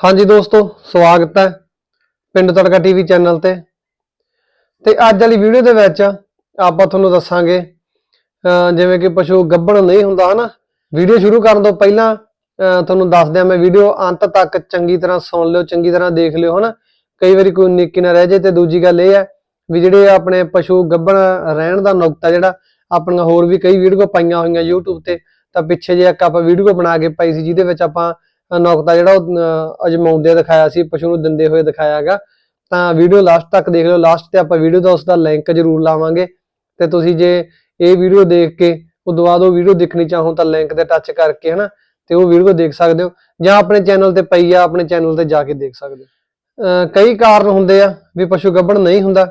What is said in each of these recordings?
ਹਾਂਜੀ ਦੋਸਤੋ, ਸਵਾਗਤ ਹੈ ਪਿੰਡ ਤੜਕਾ ਟੀਵੀ ਚੈਨਲ ਤੇ। ਤੇ ਅੱਜ ਵਾਲੀ ਵੀਡੀਓ ਦੇ ਵਿੱਚ ਆਪਾਂ ਤੁਹਾਨੂੰ ਦੱਸਾਂਗੇ ਜਿਵੇਂ ਕਿ ਪਸ਼ੂ ਗੱਭਣ ਨਹੀਂ ਹੁੰਦਾ, ਹਨਾ? ਵੀਡੀਓ ਸ਼ੁਰੂ ਕਰਨ ਤੋਂ ਪਹਿਲਾਂ ਤੁਹਾਨੂੰ ਦੱਸ ਦਿਆਂ ਮੈਂ ਵੀਡੀਓ ਅੰਤ ਤੱਕ ਚੰਗੀ ਤਰ੍ਹਾਂ ਸੁਣ ਲਿਓ, ਚੰਗੀ ਤਰ੍ਹਾਂ ਦੇਖ ਲਿਓ, ਹਨਾ? ਕਈ ਵਾਰੀ ਕੋਈ ਨਿੱਕੀ ਨਾ ਰਹਿ ਜੇ ਤੇ ਦੂਜੀ ਗੱਲ ਇਹ ਹੈ ਵੀ ਜਿਹੜੇ ਆਪਣੇ ਪਸ਼ੂ ਗੱਭਣ ਰਹਿਣ ਦਾ ਨੁਕਤਾ ਜਿਹੜਾ, ਆਪਣੀਆਂ ਹੋਰ ਵੀ ਕਈ ਵੀਡੀਓ ਪਾਈਆਂ ਹੋਈਆਂ YouTube ਤੇ, ਤਾਂ ਪਿੱਛੇ ਜੇ ਇੱਕ ਆਪਾਂ ਵੀਡੀਓ ਬਣਾ ਕੇ ਪਾਈ ਸੀ, ਜਿਹਦੇ ਵਿੱਚ ਆਪਾਂ ਨੁਕਤਾ ਜਿਹੜਾ ਉਹ ਅਜਮਾਉਂਦੇ ਦਿਖਾਇਆ ਸੀ, ਪਸ਼ੂ ਨੂੰ ਦਿੰਦੇ ਹੋਏ ਦਿਖਾਇਆ ਤਾਂ ਵੀਡੀਓ ਲਾਸਟ ਤੱਕ ਦੇਖ ਲਿਓ। ਲਾਸਟ ਤੇ ਆਪਾਂ ਵੀਡੀਓ ਦਾ ਉਸ ਦਾ ਲਿੰਕ ਜ਼ਰੂਰ ਲਾਵਾਂਗੇ। ਤੇ ਤੁਸੀਂ ਜੇ ਇਹ ਵੀਡੀਓ ਦੇਖ ਕੇ ਉਦੋਂ ਬਾਅਦ ਉਹ ਵੀਡੀਓ ਦੇਖਣੀ ਚਾਹੋ ਤਾਂ ਲਿੰਕ ਤੇ ਟੱਚ ਕਰਕੇ, ਹਨਾ? ਤੇ ਉਹ ਵੀਡੀਓ ਦੇਖ ਸਕਦੇ ਹੋ। ਜਾਂ ਆਪਣੇ ਚੈਨਲ ਤੇ ਪਈ ਆ, ਆਪਣੇ ਚੈਨਲ ਤੇ ਜਾ ਕੇ ਦੇਖ ਸਕਦੇ ਹੋ। ਕਈ ਕਾਰਨ ਹੁੰਦੇ ਆ ਵੀ ਪਸ਼ੂ ਗੱਭਣ ਨਹੀਂ ਹੁੰਦਾ।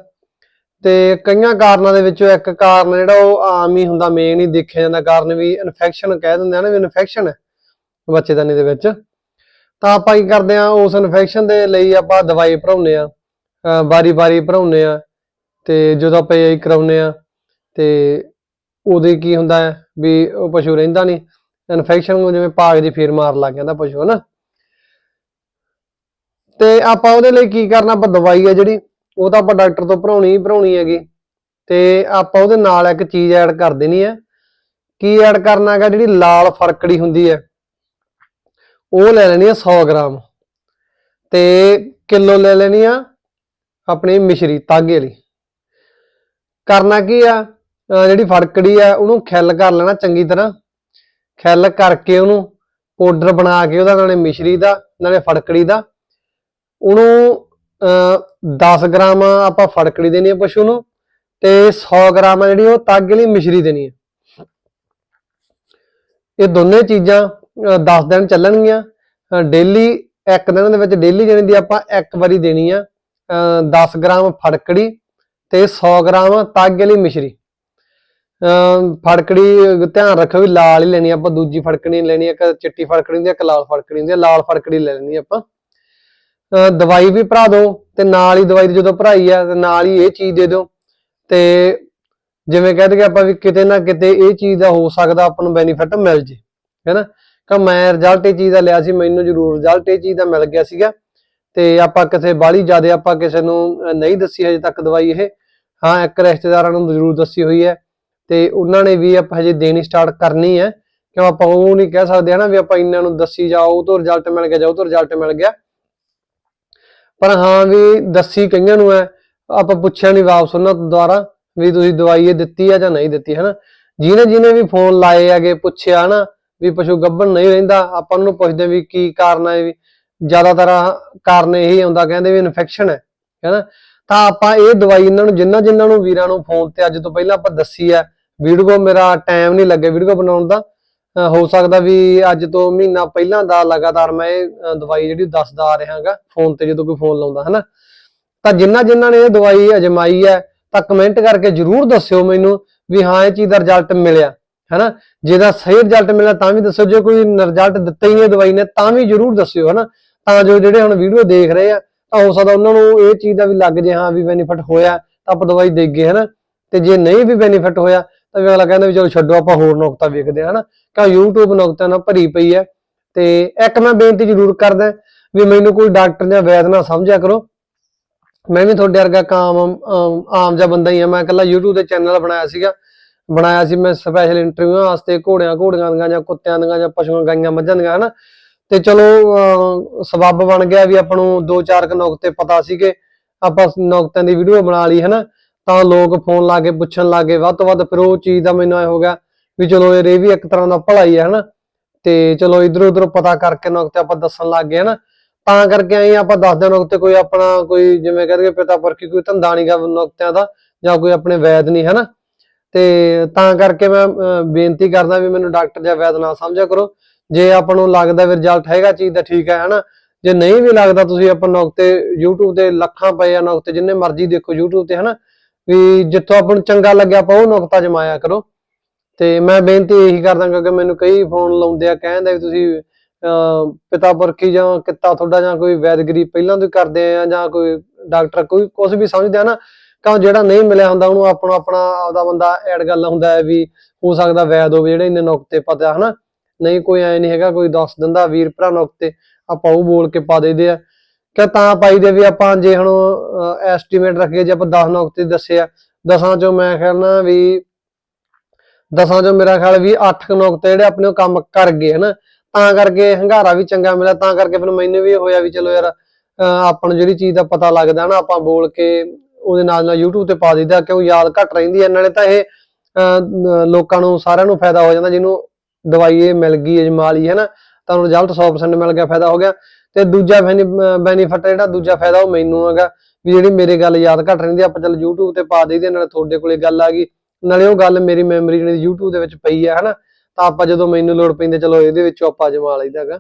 ਤੇ ਕਈਆਂ ਕਾਰਨਾਂ ਦੇ ਵਿੱਚੋਂ ਇੱਕ ਕਾਰਨ ਜਿਹੜਾ ਉਹ ਆਮ ਹੀ ਹੁੰਦਾ ਮੇਨ ਹੀ ਦੇਖਿਆ ਜਾਂਦਾ। ਕਾਰਨ ਵੀ ਇਨਫੈਕਸ਼ਨ ਕਹਿ ਦਿੰਦੇ ਆ ਨਾ ਵੀ ਇਨਫੈਕਸ਼ਨ ਹੈ ਬੱਚੇਦਾਨੀ ਦੇ ਵਿੱਚ। ਤਾਂ ਆਪਾਂ ਕੀ ਕਰਦੇ ਆ ਉਸ ਇਨਫੈਕਸ਼ਨ ਦੇ ਲਈ ਆਪਾਂ ਦਵਾਈ ਭਰਾਉਂਦੇ ਆ ਵਾਰੀ-ਵਾਰੀ ਭਰਾਉਂਦੇ ਆ ਤੇ ਜਦੋਂ ਆਪਾਂ ਇਹ ਕਰਾਉਂਦੇ ਆ ਤੇ ਉਹਦੇ ਕੀ ਹੁੰਦਾ ਹੈ ਵੀ ਉਹ ਪਸ਼ੂ ਰਹਿੰਦਾ ਨਹੀਂ। ਇਨਫੈਕਸ਼ਨ ਨੂੰ ਜਿਵੇਂ ਪਾਗ ਦੀ ਫੇਰ ਮਾਰ ਲੱਗ ਜਾਂਦਾ ਪਸ਼ੂ, ਹਨਾ? ਤੇ ਆਪਾਂ ਉਹਦੇ ਲਈ ਕੀ ਕਰਨਾ, ਆਪਾਂ ਦਵਾਈ ਆ ਜਿਹੜੀ, ਉਹ ਤਾਂ ਆਪਾਂ ਡਾਕਟਰ ਤੋਂ ਭਰਾਉਣੀ ਹੀ ਭਰਾਉਣੀ ਹੈਗੀ। ਤੇ ਆਪਾਂ ਉਹਦੇ ਨਾਲ ਇੱਕ ਚੀਜ਼ ਐਡ ਕਰ ਦੇਣੀ ਹੈ। ਕੀ ਐਡ ਕਰਨਾ ਹੈਗਾ, ਜਿਹੜੀ ਲਾਲ ਫਰਕੜੀ ਹੁੰਦੀ ਹੈ। ਉਹ ਲੈ ਲੈਣੀ ਆ 100 ਗ੍ਰਾਮ। ਤੇ ਕਿਲੋ ਲੈ ਲੈਣੀ ਆ ਆਪਣੀ ਮਿਸ਼ਰੀ, ਤਾਗੇ ਵਾਲੀ। ਕਰਨਾ ਕੀ ਆ? ਜਿਹੜੀ ਫੜਕੜੀ ਆ, ਉਹਨੂੰ ਖਿੱਲ ਕਰ ਲੈਣਾ ਚੰਗੀ ਤਰ੍ਹਾਂ। ਖਿੱਲ ਕਰਕੇ ਉਹਨੂੰ ਪਾਊਡਰ ਬਣਾ ਕੇ ਉਹਦਾ, ਨਾਲੇ ਮਿਸ਼ਰੀ ਦਾ, ਨਾਲੇ ਫੜਕੜੀ ਦਾ। ਉਹਨੂੰ, ਅਹ 10 ਗ੍ਰਾਮ ਆਪਾਂ ਫੜਕੜੀ ਦੇਣੀ ਆ ਪਸ਼ੂ ਨੂੰ, ਤੇ 100 ਗ੍ਰਾਮ ਆ ਜਿਹੜੀ ਉਹ ਤਾਗੇ ਲਈ ਮਿਸ਼ਰੀ ਦੇਣੀ ਹੈ ਇਹ ਦੋਨੇ ਚੀਜ਼ਾਂ 10 ਦਿਨ ਚੱਲਣਗੀਆਂ। ਡੇਲੀ ਇੱਕ ਦਿਨ ਦੇ ਵਿੱਚ ਡੇਲੀ ਜਿਹੜੀ ਦੀ ਆਪਾਂ ਇੱਕ ਵਾਰੀ ਦੇਣੀ ਆ 10 ਗ੍ਰਾਮ ਫੜਕੜੀ ਤੇ 100 ਗ੍ਰਾਮ ਤਾਗੇ ਲਈ ਮਿਸ਼ਰੀ। ਅਮ ਫੜਕੜੀ ਧਿਆਨ ਰੱਖੋ ਵੀ ਲਾਲ ਹੀ ਲੈਣੀ ਆ, ਆਪਾਂ ਦੂਜੀ ਫੜਕੜੀ ਲੈਣੀ ਇੱਕ ਚਿੱਟੀ ਫੜਕਣੀ ਹੁੰਦੀ ਆ, ਇੱਕ ਲਾਲ ਫੜਕੜੀ ਹੁੰਦੀ ਆ ਲਾਲ ਫੜਕੜੀ ਲੈ ਲੈਣੀ ਆਪਾਂ। ਅਹ ਦਵਾਈ ਵੀ ਭਰਾ ਦਿਓ ਤੇ ਨਾਲ ਹੀ ਦਵਾਈ ਦੀ ਜਦੋਂ ਭਰਾਈ ਆ ਤੇ ਨਾਲ ਹੀ ਇਹ ਚੀਜ਼ ਦੇ ਦਿਓ। ਤੇ ਜਿਵੇਂ ਕਹਿੰਦੇ ਕਿ ਆਪਾਂ ਵੀ ਕਿਤੇ ਨਾ ਕਿਤੇ ਇਹ ਚੀਜ਼ ਦਾ ਹੋ ਸਕਦਾ ਆਪਾਂ ਨੂੰ ਬੈਨੀਫਿਟ ਮਿਲ ਜੇ ਹੈਨਾ? ਕਿ ਮੈਂ ਰਿਜ਼ਲਟ ਇਹ ਚੀਜ਼ ਦਾ ਲਿਆ ਸੀ, ਮੈਨੂੰ ਜ਼ਰੂਰ ਰਿਜ਼ਲਟ ਇਹ ਚੀਜ਼ ਦਾ ਮਿਲ ਗਿਆ ਸੀਗਾ। ਤੇ ਆਪਾਂ ਕਿਸੇ ਬਾਲੀ ਜ਼ਿਆਦਾ ਆਪਾਂ ਕਿਸੇ ਨੂੰ ਨਹੀਂ ਦੱਸੀ ਹਜੇ ਤੱਕ ਦਵਾਈ ਇਹ। ਹਾਂ, ਇੱਕ ਰਿਸ਼ਤੇਦਾਰਾਂ ਨੂੰ ਜ਼ਰੂਰ ਦੱਸੀ ਹੋਈ ਹੈ। ਤੇ ਉਹਨਾਂ ਨੇ ਵੀ ਆਪਾਂ ਹਜੇ ਦੇਣੀ ਸਟਾਰਟ ਕਰਨੀ ਹੈ। ਕਿਉਂ ਆਪਾਂ ਉਹ ਨਹੀਂ ਕਹਿ ਸਕਦੇ ਹਨਾ ਵੀ ਆਪਾਂ ਇਹਨਾਂ ਨੂੰ ਦੱਸੀ ਜਾਓ ਉਹ ਤੋਂ ਰਿਜ਼ਲਟ ਮਿਲ ਗਿਆ ਜਾਓ ਤੋਂ ਰਿਜ਼ਲਟ ਮਿਲ ਗਿਆ। ਪਰ ਹਾਂ ਵੀ ਦੱਸੀ ਕਈਆਂ ਨੂੰ ਹੈ, ਆਪਾਂ ਪੁੱਛਿਆ ਨਹੀਂ ਵਾਪਸ ਉਹਨਾਂ ਦੁਆਰਾ ਵੀ ਤੁਸੀਂ ਦਵਾਈ ਇਹ ਦਿੱਤੀ ਆ ਜਾਂ ਨਹੀਂ ਦਿੱਤੀ, ਹਨਾ? ਜਿਹਨੇ ਜਿਹਨੇ ਵੀ ਫੋਨ ਲਾਏ ਹੈਗੇ, ਪੁੱਛਿਆ ਹਨਾ ਵੀ ਪਸ਼ੂ ਗੱਭਣ ਨਹੀਂ ਰਹਿੰਦਾ, ਆਪਾਂ ਉਹਨੂੰ ਪੁੱਛਦੇ ਵੀ ਕੀ ਕਾਰਨ ਹੈ ਵੀ ਜ਼ਿਆਦਾਤਰ ਕਾਰਨ ਇਹੀ ਹੁੰਦਾ ਕਹਿੰਦੇ ਵੀ ਇਨਫੈਕਸ਼ਨ ਹੈ, ਹੈਨਾ? ਤਾਂ ਆਪਾਂ ਇਹ ਦਵਾਈ ਇਹਨਾਂ ਨੂੰ, ਜਿੰਨਾ ਜਿੰਨਾਂ ਨੂੰ ਵੀਰਾਂ ਨੂੰ ਫੋਨ ਤੇ ਅੱਜ ਤੋਂ ਪਹਿਲਾਂ ਆਪਾਂ ਦੱਸੀ ਹੈ, ਵੀਡੀਓ ਮੇਰਾ ਟਾਈਮ ਨਹੀਂ ਲੱਗਿਆ ਵੀਡੀਓ ਬਣਾਉਣ ਦਾ ਹੋ ਸਕਦਾ ਵੀ ਅੱਜ ਤੋਂ ਮਹੀਨਾ ਪਹਿਲਾਂ ਦਾ ਲਗਾਤਾਰ ਮੈਂ ਇਹ ਦਵਾਈ ਜਿਹੜੀ ਦੱਸਦਾ ਆ ਰਿਹਾਗਾ ਫੋਨ ਤੇ ਜਦੋਂ ਕੋਈ ਫੋਨ ਲਾਉਂਦਾ, ਹਨਾ? ਤਾਂ ਜਿੰਨਾ ਜਿੰਨਾਂ ਨੇ ਇਹ ਦਵਾਈ ਅਜਮਾਈ ਹੈ, ਤਾਂ ਕਮੈਂਟ ਕਰਕੇ ਜਰੂਰ ਦੱਸਿਓ ਮੈਨੂੰ ਵੀ ਹਾਂ, ਇਹ ਚੀਜ਼ ਦਾ ਰਿਜ਼ਲਟ ਮਿਲਿਆ। ਹੈਨਾ? ਜਿਹਦਾ ਸਹੀ ਰਿਜ਼ਲਟ ਮਿਲਿਆ ਤਾਂ ਵੀ ਦੱਸੋ, ਜੇ ਕੋਈ ਰਿਜ਼ਲਟ ਦਿੱਤਾ ਹੀ ਨਹੀਂ ਦਵਾਈ ਨੇ, ਤਾਂ ਵੀ ਜਰੂਰ ਦੱਸਿਓ, ਹੈਨਾ? ਤਾਂ ਜੋ ਜਿਹੜੇ ਹੁਣ ਵੀਡੀਓ ਦੇਖ ਰਹੇ ਆ, ਤਾਂ ਹੋ ਸਕਦਾ ਉਹਨਾਂ ਨੂੰ ਇਹ ਚੀਜ਼ ਦਾ ਵੀ ਲੱਗ ਜੇ, ਹਾਂ, ਵੀ ਬੈਨੀਫਿਟ ਹੋਇਆ, ਤਾਂ ਆਪਾਂ ਦਵਾਈ ਦੇ ਗਏ, ਹਨਾ? ਤੇ ਜੇ ਨਹੀਂ ਵੀ ਬੈਨੀਫਿਟ ਹੋਇਆ, ਤਾਂ ਵੀ ਅਗਲਾ ਕਹਿੰਦਾ ਵੀ ਚਲੋ ਛੱਡੋ, ਆਪਾਂ ਹੋਰ ਨੁਕਤਾ ਵੇਖਦੇ ਹਾਂ, ਹਨਾ? ਕਿਉਂ YouTube ਨੁਕਤਾ ਨਾਲ ਭਰੀ ਪਈ ਹੈ। ਤੇ ਇੱਕ ਮੈਂ ਬੇਨਤੀ ਜ਼ਰੂਰ ਕਰਦਾ ਵੀ ਮੈਨੂੰ ਕੋਈ ਡਾਕਟਰ ਜਾਂ ਵੈਦ ਨਾ ਸਮਝਿਆ ਕਰੋ। ਮੈਂ ਵੀ ਤੁਹਾਡੇ ਵਰਗਾ ਕਾਮ ਆਮ ਆਮ ਜਿਹਾ ਬੰਦਾ ਹੀ ਆ ਮੈਂ ਇਕੱਲਾ YouTube ਤੇ ਚੈਨਲ ਬਣਾਇਆ ਸੀਗਾ। ਬਣਾਇਆ ਸੀ ਮੈਂ ਸਪੈਸ਼ਲ ਇੰਟਰਵਿਊਆਂ ਵਾਸਤੇ, ਘੋੜਿਆਂ ਘੋੜੀਆਂ ਦੀਆਂ ਜਾਂ ਕੁੱਤਿਆਂ ਦੀਆਂ ਜਾਂ ਪਸ਼ੂਆਂ ਗਾਈਆਂ ਮੱਝਾਂ ਦੀਆਂ, ਹਨਾ? ਤੇ ਚਲੋ ਸਬੱਬ ਬਣ ਗਿਆ ਵੀ ਆਪਾਂ ਨੂੰ ਦੋ ਚਾਰ ਕੁ ਨੁਕਤੇ ਪਤਾ ਸੀਗੇ, ਆਪਾਂ ਨੁਕਤਿਆਂ ਦੀ ਵੀਡੀਓ ਬਣਾ ਲਈ, ਹਨਾ? ਤਾਂ ਲੋਕ ਫੋਨ ਲਾ ਕੇ ਪੁੱਛਣ ਲੱਗੇ ਵੱਧ ਤੋਂ ਵੱਧ ਫਿਰ ਉਹ ਚੀਜ਼ ਦਾ ਮੈਨੂੰ ਐ ਹੋ ਗਿਆ ਵੀ ਚਲੋ ਇਹ ਵੀ ਇੱਕ ਤਰ੍ਹਾਂ ਦਾ ਭਲਾਈ ਹੈ ਹਨਾ? ਤੇ ਚਲੋ ਇਧਰ ਉਧਰ ਪਤਾ ਕਰਕੇ ਨੁਕਤੇ ਆਪਾਂ ਦੱਸਣ ਲੱਗ ਗਏ, ਹਨਾ? ਤਾਂ ਕਰਕੇ ਆਈ ਆਪਾਂ ਦੱਸਦੇ ਨੁਕਤੇ, ਕੋਈ ਆਪਣਾ ਕੋਈ ਜਿਵੇਂ ਕਹਿੰਦੇ ਪਿਤਾ ਪਰਖੀ ਕੋਈ ਧੰਦਾ ਨੀ ਗਾ ਨੁਕਤਿਆਂ ਦਾ ਜਾਂ ਕੋਈ ਆਪਣੇ ਵੈਦ ਨਹੀਂ ਹਨਾ? ਤੇ ਤਾਂ ਕਰਕੇ ਮੈਂ ਬੇਨਤੀ ਕਰਦਾ ਵੀ ਮੈਨੂੰ ਡਾਕਟਰ ਜਾਂ ਵੈਦ ਨਾ ਸਮਝਿਆ ਕਰੋ। ਜੇ ਆਪਾਂ ਨੂੰ ਲੱਗਦਾ ਵੀ ਰਿਜ਼ਲਟ ਹੈਗਾ ਚੀਜ਼ ਦਾ ਠੀਕ ਹੈ ਹਨਾ? ਜੇ ਨਹੀਂ ਵੀ ਲੱਗਦਾ ਤੁਸੀਂ ਆਪਾਂ ਨੁਕਤੇ YouTube ਤੇ ਲੱਖਾਂ ਪਏ ਆ ਨੁਕਤੇ ਜਿੰਨੇ ਮਰਜ਼ੀ ਦੇਖੋ YouTube ਤੇ ਹਨਾ? ਵੀ ਜਿੱਥੋਂ ਆਪਾਂ ਨੂੰ ਚੰਗਾ ਲੱਗਿਆ ਆਪਾਂ ਉਹ ਨੁਕਤਾ ਜਮਾਇਆ ਕਰੋ। ਤੇ ਮੈਂ ਬੇਨਤੀ ਇਹੀ ਕਰਦਾ ਕਿਉਂਕਿ ਮੈਨੂੰ ਕਈ ਫੋਨ ਲਾਉਂਦੇ ਆ ਕਹਿੰਦੇ ਵੀ ਤੁਸੀਂ ਅਹ, ਪਿਤਾ ਪੁਰਖੀ ਜਾਂ ਕਿੱਤਾ ਤੁਹਾਡਾ ਜਾਂ ਕੋਈ ਵੈਦਗਰੀ ਪਹਿਲਾਂ ਤੋਂ ਕਰਦੇ ਆ ਜਾਂ ਕੋਈ ਡਾਕਟਰ ਕੋਈ ਕੁਝ ਵੀ ਸਮਝਦੇ ਆ ਨਾ ਕਿਉਂ ਜਿਹੜਾ ਨਹੀਂ ਮਿਲਿਆ ਹੁੰਦਾ, ਉਹਨੂੰ ਆਪਣਾ ਆਪਣਾ ਆਪਦਾ ਬੰਦਾ ਐਡ ਗੱਲ ਹੁੰਦਾ ਹੈ ਵੀ ਹੋ ਸਕਦਾ ਵੈਦ ਹੋਵੇ, ਜਿਹੜੇ ਇੰਨੇ ਨੁਕਤੇ ਪਤਾ ਹਨਾ? ਨਹੀਂ, ਕੋਈ ਐ ਨਹੀਂ ਹੈਗਾ, ਕੋਈ ਦੱਸ ਦਿੰਦਾ, ਵੀਰ ਭਰਾ ਨੁਕਤੇ ਆਪਾਂ ਉਹ ਬੋਲ ਕੇ ਪਾ ਦੇਈਦੇ ਆ। ਕਿ ਤਾਂ ਪਾਈ ਦੇ ਵੀ ਆਪਾਂ ਜੇ ਹੁਣ ਐਸਟੀਮੇਟ ਰੱਖੀਏ, ਜੇ ਆਪਾਂ 10 ਨੁਕਤੇ ਦੱਸੇ ਆ, ਦਸਾਂ ਚੋਂ ਮੈਂ ਕਹਿੰਦਾ ਵੀ, ਦਸਾਂ ਚੋਂ ਮੇਰਾ ਖਿਆਲ ਵੀ 8 ਨੁਕਤੇ ਜਿਹੜੇ ਆਪਣੇ ਉਹ ਕੰਮ ਕਰ ਗਏ, ਹਨਾ? ਤਾਂ ਕਰਕੇ ਹੰਗਾਰਾ ਵੀ ਚੰਗਾ ਮਿਲਿਆ, ਤਾਂ ਕਰਕੇ ਫਿਰ ਮੈਨੂੰ ਵੀ ਇਹ ਹੋਇਆ ਵੀ ਚਲੋ ਯਾਰ, ਅਹ, ਆਪਾਂ ਨੂੰ ਜਿਹੜੀ ਚੀਜ਼ ਦਾ ਪਤਾ ਲੱਗਦਾ ਨਾ, ਆਪਾਂ ਬੋਲ ਕੇ ਉਹਦੇ ਨਾਲ ਨਾਲ YouTube ਤੇ ਪਾ ਦਿੰਦਾ ਕਿਉਂ ਯਾਦ ਘੱਟ ਰਹਿੰਦੀ ਹੈ ਨਾਲੇ ਤਾਂ ਇਹ ਅਹ, ਲੋਕਾਂ ਨੂੰ ਸਾਰਿਆਂ ਨੂੰ ਫਾਇਦਾ ਹੋ ਜਾਂਦਾ ਜਿਹਨੂੰ ਦਵਾਈ ਇਹ ਮਿਲ ਗਈ ਅਜਮਾਲੀ ਹੈ ਨਾ ਤਾਂ ਉਹਨੂੰ ਰਿਜ਼ਲਟ 100% ਮਿਲ ਗਿਆ ਫਾਇਦਾ ਹੋ ਗਿਆ। ਤੇ ਦੂਜਾ ਬੈਨੀਫਿਟ ਜਿਹੜਾ ਦੂਜਾ ਫਾਇਦਾ ਉਹ ਮੈਨੂੰ ਹੈਗਾ ਵੀ ਜਿਹੜੀ ਮੇਰੇ ਗੱਲ ਯਾਦ ਘੱਟ ਰਹਿੰਦੀ ਆਪਾਂ ਚੱਲ YouTube ਤੇ ਪਾ ਦਈਦੇ ਨਾਲੇ ਤੁਹਾਡੇ ਕੋਲੇ ਗੱਲ ਆ ਗਈ ਨਾਲੇ ਉਹ ਗੱਲ ਮੇਰੀ ਮੈਮਰੀ ਜਿਹੜੀ YouTube ਦੇ ਵਿੱਚ ਪਈ ਆ ਹਨਾ ਤਾਂ ਆਪਾਂ ਜਦੋਂ ਮੈਨੂੰ ਲੋੜ ਪੈਂਦੀ ਚਲੋ ਇਹਦੇ ਵਿੱਚੋਂ ਆਪਾਂ ਜਮਾ ਲਈਦਾ ਹੈਗਾ।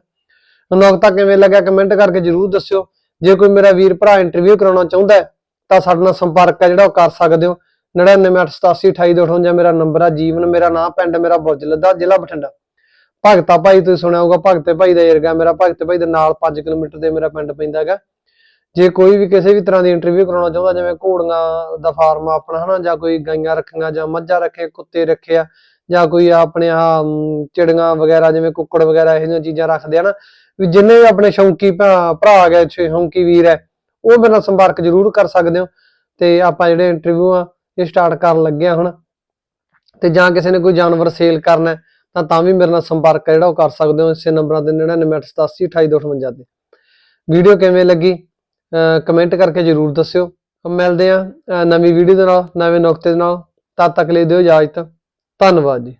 ਨੁਕਤਾ ਕਿਵੇਂ ਲੱਗਿਆ ਕਮੈਂਟ ਕਰਕੇ ਜਰੂਰ ਦੱਸਿਓ ਜੇ ਕੋਈ ਮੇਰਾ ਵੀਰ ਭਰਾ ਇੰਟਰਵਿਊ ਕਰਾਉਣਾ ਚਾਹੁੰਦਾ ਹੈ, ਤਾਂ ਸਾਡੇ ਨਾਲ ਸੰਪਰਕ ਹੈ ਜਿਹੜਾ ਉਹ ਕਰ ਸਕਦੇ ਹੋ। 9988828258 ਮੇਰਾ ਨੰਬਰ ਆ, ਜੀਵਨ ਮੇਰਾ ਨਾਮ ਪਿੰਡ ਮੇਰਾ ਬੁਰਜ ਲੱਦਾ ਜ਼ਿਲ੍ਹਾ ਬਠਿੰਡਾ। ਭਗਤਾ ਭਾਈ ਤੁਸੀਂ ਸੁਣਿਆ ਹੋਊਗਾ, ਭਗਤੇ ਭਾਈ ਦਾ ਏਰਗਾ ਮੇਰਾ, ਭਗਤੇ ਭਾਈ ਦੇ ਨਾਲ 5 ਕਿਲੋਮੀਟਰ ਤੇ ਮੇਰਾ ਪਿੰਡ ਪੈਂਦਾ ਹੈਗਾ। ਜੇ ਕੋਈ ਵੀ ਕਿਸੇ ਵੀ ਤਰ੍ਹਾਂ ਦੀ ਇੰਟਰਵਿਊ ਕਰਾਉਣਾ ਚਾਹੁੰਦਾ, ਜਿਵੇਂ ਘੋੜੀਆਂ ਦਾ ਫਾਰਮ ਆਪਣਾ, ਹਨਾ, ਜਾਂ ਕੋਈ ਗਾਈਆਂ ਰੱਖੀਆਂ, ਜਾਂ ਮੱਝਾਂ ਰੱਖੇ, ਕੁੱਤੇ ਰੱਖੇ ਆ, ਜਾਂ ਕੋਈ ਆਪਣੇ ਆ ਚਿੜੀਆਂ ਵਗੈਰਾ, ਜਿਵੇਂ ਕੁੱਕੜ ਵਗੈਰਾ, ਇਹੋ ਜਿਹੀਆਂ ਚੀਜ਼ਾਂ ਰੱਖਦੇ ਆ ਨਾ, ਵੀ ਜਿੰਨੇ ਵੀ ਆਪਣੇ ਸ਼ੌਂਕੀ ਭਰਾ ਭਰਾ ਗਏ ਸ਼ੌਂਕੀ ਵੀਰ ਹੈ ਉਹ ਮੇਰੇ ਨਾਲ ਸੰਪਰਕ ਜ਼ਰੂਰ ਕਰ ਸਕਦੇ ਹੋ। ਤੇ ਆਪਾਂ ਜਿਹੜੇ ਇੰਟਰਵਿਊ ਆ, ਇਹ ਸਟਾਰਟ ਕਰਨ ਲੱਗੇ ਆ ਹੁਣ। ਤੇ ਜਾਂ ਕਿਸੇ ਨੇ ਕੋਈ ਜਾਨਵਰ ਸੇਲ ਕਰਨਾ ਤਾਂ ਤਾਂ ਵੀ ਮੇਰੇ ਨਾਲ ਸੰਪਰਕ ਹੈ ਜਿਹੜਾ ਉਹ ਕਰ ਸਕਦੇ ਹੋ। ਇਸੇ ਨੰਬਰਾਂ ਤੇ 9988828258 ਤੇ। ਵੀਡੀਓ ਕਿਵੇਂ ਲੱਗੀ ਕਮੈਂਟ ਕਰਕੇ ਜਰੂਰ ਦੱਸਿਓ। ਮਿਲਦੇ ਆ ਨਵੀਂ ਵੀਡੀਓ ਦੇ ਨਾਲ, ਨਵੇਂ ਨੁਕਤੇ ਦੇ ਨਾਲ। ਤਦ ਤੱਕ ਲਈ ਦਿਓ ਇਜਾਜ਼ਤ। ਧੰਨਵਾਦ ਜੀ।